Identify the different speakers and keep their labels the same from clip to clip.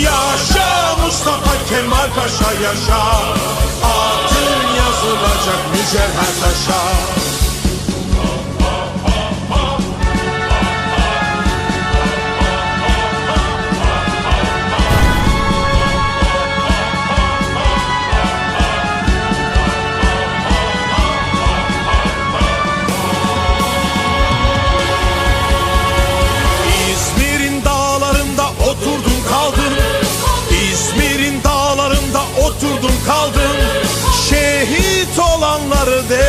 Speaker 1: Yaşa Mustafa Kemal Paşa yaşa. Adın yazılacak mücevher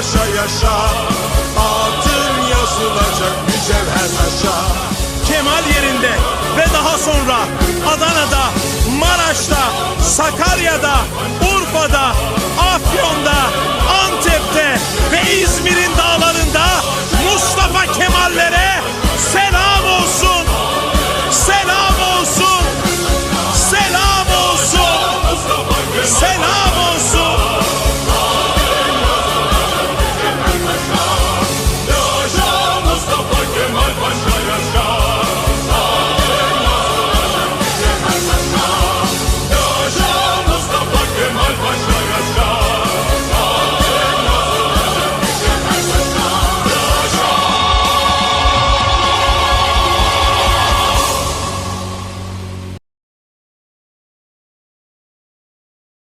Speaker 1: Paşa yaşa. Adın yazılacak mücevher taşa
Speaker 2: Kemal yerinde ve daha sonra Adana'da, Maraş'ta, Sakarya'da,